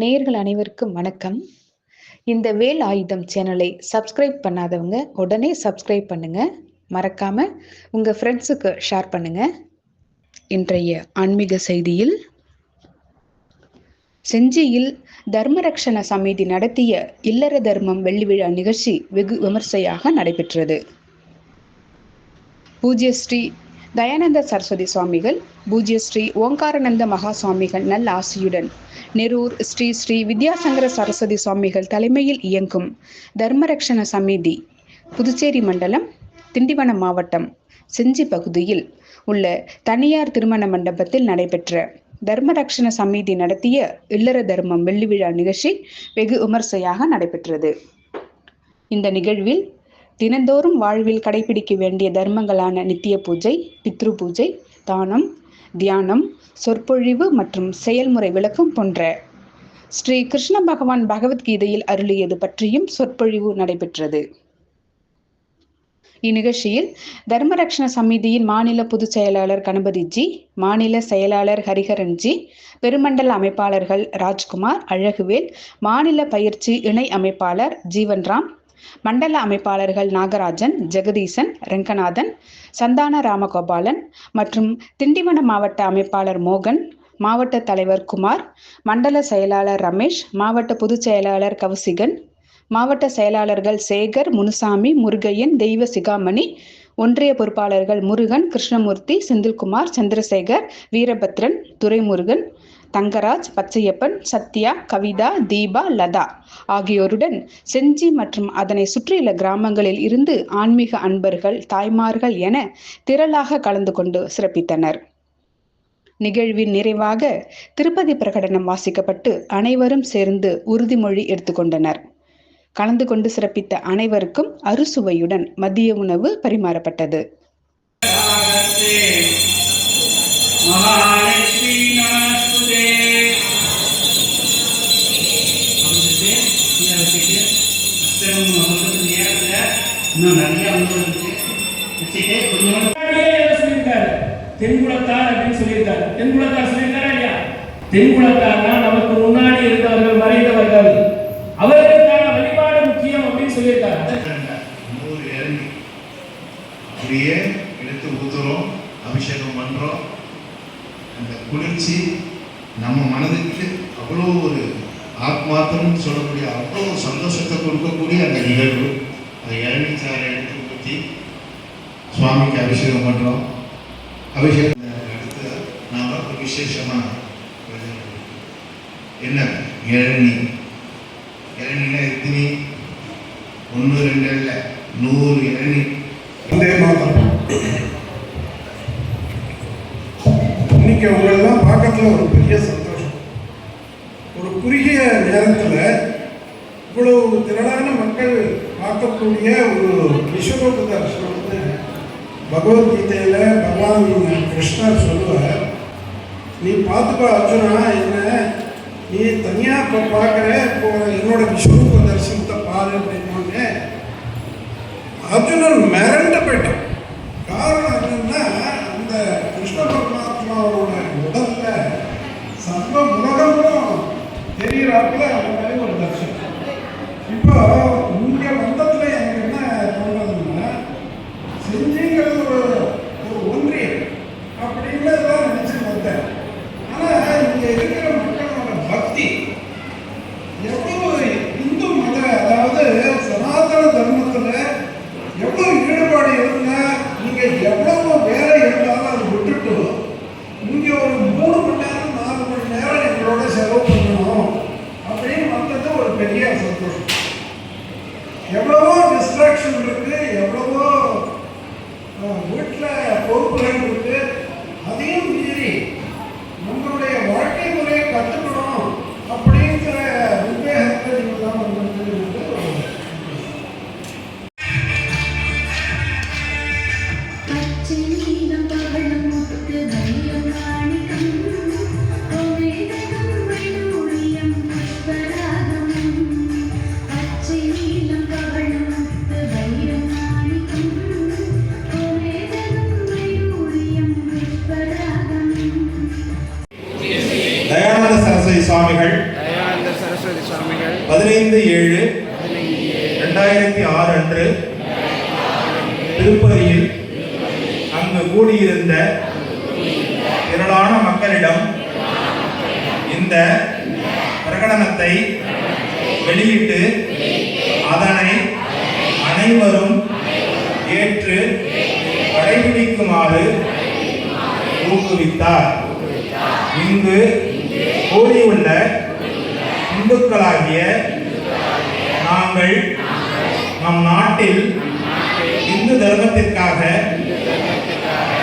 நேர்கள் அனைவருக்கும் வணக்கம். இந்த வேல் ஆயுதம் சேனலை சப்ஸ்கிரைப் பண்ணாதவங்க உடனே சப்ஸ்கிரைப் பண்ணுங்க. மறக்காம உங்க ஃப்ரெண்ட்ஸுக்கு ஷேர் பண்ணுங்க. இன்றைய ஆன்மீக செய்தியில் செஞ்சியில் தர்மரக்ஷண சமிதி நடத்திய இல்லற தர்மம் வெள்ளி விழா நிகழ்ச்சி வெகு விமர்சையாக நடைபெற்றது. பூஜ்ய ஸ்ரீ தயானந்த சரஸ்வதி சுவாமிகள் பூஜ்ய ஸ்ரீ ஓங்காரானந்த மகா சுவாமிகள் நல்ல ஆசியுடன். நெரூர் ஸ்ரீ ஸ்ரீ வித்யாசங்கர சரஸ்வதி சுவாமிகள் தலைமையில் இயங்கும் தர்மரக்ஷண சமிதி புதுச்சேரி மண்டலம் திண்டிவனம் மாவட்டம் செஞ்சி பகுதியில் உள்ள தனியார் திருமண மண்டபத்தில் நடைபெற்ற தர்மரக்ஷண சமிதி நடத்திய இல்லற தர்மம் வெள்ளி விழா நிகழ்ச்சி வெகு விமர்சையாக நடைபெற்றது. இந்த நிகழ்வில் தினந்தோறும் வாழ்வில் கடைபிடிக்க வேண்டிய தர்மங்களான நித்திய பூஜை பித்ரு பூஜை தானம் தியானம் சொற்பொழிவு மற்றும் செயல்முறை விளக்கம் போன்ற ஸ்ரீ கிருஷ்ண பகவான் பகவத்கீதையில் அருளியது பற்றியும் சொற்பொழிவு நடைபெற்றது. இந்நிகழ்ச்சியில் தர்மரக்ஷண சமிதியின் மாநில பொதுச் செயலாளர் கணபதிஜி மாநில செயலாளர் ஹரிஹரன்ஜி பெருமண்டல அமைப்பாளர்கள் ராஜ்குமார் அழகுவேல் மாநில பயிற்சி இணை அமைப்பாளர் ஜீவன்ராம் மண்டல அமைப்பாளர்கள் நாகராஜன் ஜெகதீசன் ரெங்கநாதன் சந்தான ராமகோபாலன் மற்றும் திண்டிவனம் மாவட்ட அமைப்பாளர் மோகன் மாவட்ட தலைவர் குமார் மண்டல செயலாளர் ரமேஷ் மாவட்ட பொதுச் செயலாளர் கவுசிகன் மாவட்ட செயலாளர்கள் சேகர் முனுசாமி முருகையன் தெய்வ சிகாமணி ஒன்றிய பொறுப்பாளர்கள் முருகன் கிருஷ்ணமூர்த்தி செந்தில்குமார் சந்திரசேகர் வீரபத்ரன் துரைமுருகன் தங்கராஜ் பச்சையப்பன் சத்யா கவிதா தீபா லதா ஆகியோருடன் செஞ்சி மற்றும் அதனை சுற்றியுள்ள கிராமங்களில் இருந்து ஆன்மீக அன்பர்கள் தாய்மார்கள் என திரளாக கலந்து கொண்டு சிறப்பித்தனர். நிகழ்வின் நிறைவாக திருப்பதி பிரகடனம் வாசிக்கப்பட்டு அனைவரும் சேர்ந்து உறுதிமொழி எடுத்துக்கொண்டனர். கலந்து கொண்டு சிறப்பித்த அனைவருக்கும் அறுசுவையுடன் மதிய உணவு பரிமாறப்பட்டது. தென்குலத்தார் சொல்லியிருக்காரா இல்லையா தென்குலத்தார்னா நமக்கு முன்னாடி இருந்தவர்கள் மறைந்தவர்கள். அவர்களுக்கான வழிபாடு முக்கியம் அப்படின்னு சொல்லியிருக்காரு. நூறு இறங்கி அப்படியே எடுத்து ஊத்துறோம் அபிஷேகம் பண்றோம். அந்த குளிர்ச்சி நம்ம மனதுக்கு அவ்வளோ ஒரு ஆத்மாத்தம்னு சொல்லக்கூடிய அவ்வளோ சந்தோஷத்தை கொடுக்கக்கூடிய அந்த நிகழ்வு. அந்த இளநீ எடுத்து ஊற்றி சுவாமிக்கு அபிஷேகம் பண்றோம். அபிஷேகம் விசேஷமாக விசேஷமா? என்ன? இளநி. இளநீனா எத்தனை? ஒன்று ரெண்டு இல்லை நூறு இளநி. இன்னைக்கு அவங்களெல்லாம் பார்க்கறதுல ஒரு பெரிய சந்தோஷம். ஒரு குறுகிய நேரத்தில் இவ்வளவு திரளான மக்கள் பார்க்கக்கூடிய ஒரு விஸ்வரூப வந்து பகவத்கீதையில் பகவான் கிருஷ்ணர் சொல்லுவார். நீ பார்த்துக்கோ அர்ஜுனா என்ன? நீ தனியாக இப்போ பார்க்குற இப்போ என்னோட விஸ்வரூப தரிசனத்தை பாரு அப்படின்னோடனே அர்ஜுனன் மிரண்டு போயிட்டான். காரணம் என்னன்னா அந்த கிருஷ்ண பரமாத்மாவோட உடல்ல சர்வ உலகமும் தெரிகிறாப்புல அந்த மாதிரி ஒரு தரிசனம். இப்போ சரஸ்வதி சுவாமிகள். பதினைந்து ஏழு. ரெண்டாயிரத்தி ஆறு அன்று திருப்பதியில் அங்கு கூடியிருந்த திரளான மக்களிடம் இந்த பிரகடனத்தை வெளியிட்டு அதனை அனைவரும் ஏற்று கடைபிடிக்குமாறு ஊக்குவித்தார். இங்கு கூடியுள்ள இந்துக்களாகிய நாங்கள் நம் நாட்டில் இந்து தர்மத்திற்காக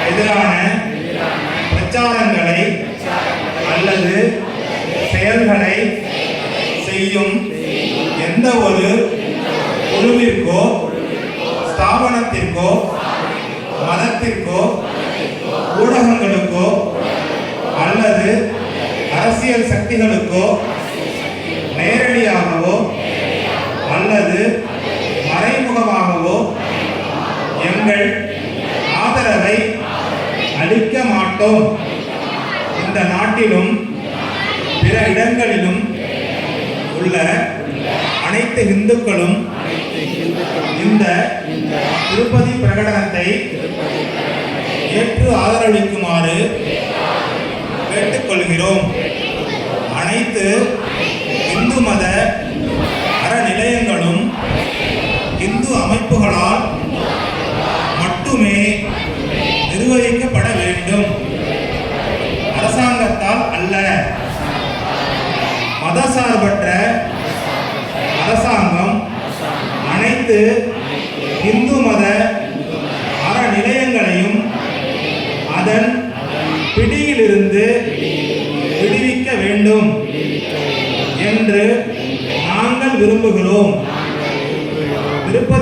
எதிரான பிரச்சாரங்களை அல்லது செயல்களை செய்யும் எந்த ஒரு குழுவிற்கோ ஸ்தாபனத்திற்கோ மதத்திற்கோ ஊடகங்களுக்கோ அல்லது அரசியல் சக்திகளுக்கோ நேரடியாகவோ அல்லது மறைமுகமாகவோ எங்கள் ஆதரவை அளிக்க மாட்டோம். இந்த நாட்டிலும் பிற இடங்களிலும் உள்ள அனைத்து இந்துக்களும் இந்த திருப்பதி பிரகடனத்தை ஏற்று ஆதரவளிக்குமாறு கேட்டுக்கொள்கிறோம். அனைத்து இந்து மத அறநிலையங்களும் இந்து அமைப்புகளால் மட்டுமே நிர்வகிக்கப்பட வேண்டும். அரசாங்கத்தால் அல்ல. மதசார்பற்ற அரசாங்கம் அனைத்து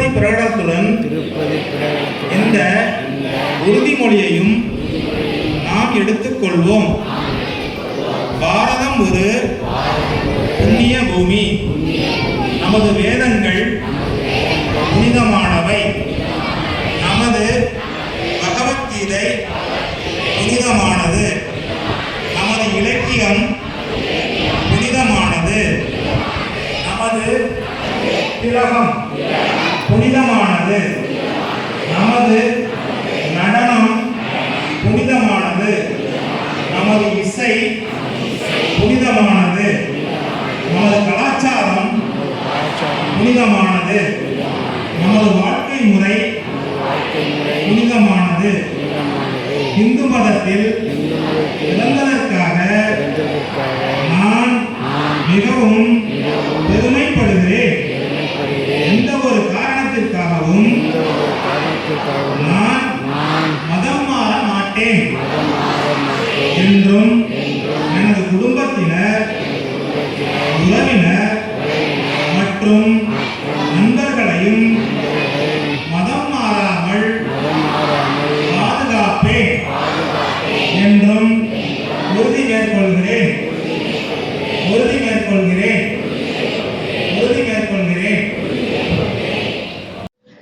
திருப்பதி பிரகடனத்துடன் இந்த உறுதிமொழியையும் நாம் எடுத்துக்கொள்வோம். பாரதம் ஒரு புண்ணிய பூமி. நமது வேதங்கள் புனிதமானவை நமது பகவத்கீதை புனிதமானது நமது இலக்கியம் புனிதமானது நமது திலகம் புனிதமானது நமது நடனம் புனிதமானது. நமது இசை புனிதமானது. நமது கலாச்சாரம் புனிதமானது. நமது வாழ்க்கை முறை புனிதமானது. இந்து மதத்தில் இழந்ததற்காக நான் மிகவும் பெருமைப்படுகிறேன். மாட்டேன் என்றும் எனது குடும்பத்தினர்